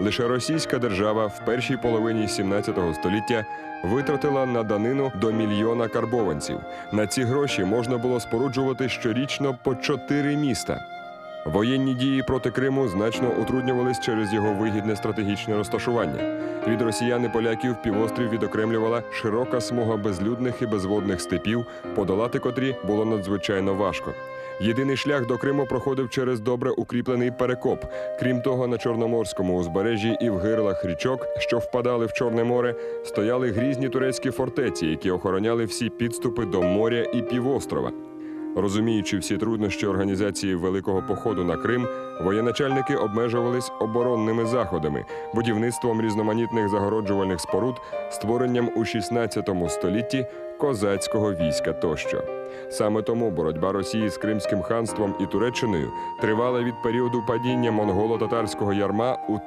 Лише російська держава в першій половині 17 століття витратила на данину до мільйона карбованців. На ці гроші можна було споруджувати щорічно по чотири міста. Воєнні дії проти Криму значно утруднювались через його вигідне стратегічне розташування. Від росіян і поляків півострів відокремлювала широка смуга безлюдних і безводних степів, подолати котрі було надзвичайно важко. Єдиний шлях до Криму проходив через добре укріплений перекоп. Крім того, на Чорноморському узбережжі і в гирлах річок, що впадали в Чорне море, стояли грізні турецькі фортеці, які охороняли всі підступи до моря і півострова. Розуміючи всі труднощі організації великого походу на Крим, воєначальники обмежувались оборонними заходами, будівництвом різноманітних загороджувальних споруд, створенням у 16 столітті козацького війська тощо. Саме тому боротьба Росії з Кримським ханством і Туреччиною тривала від періоду падіння монголо-татарського ярма у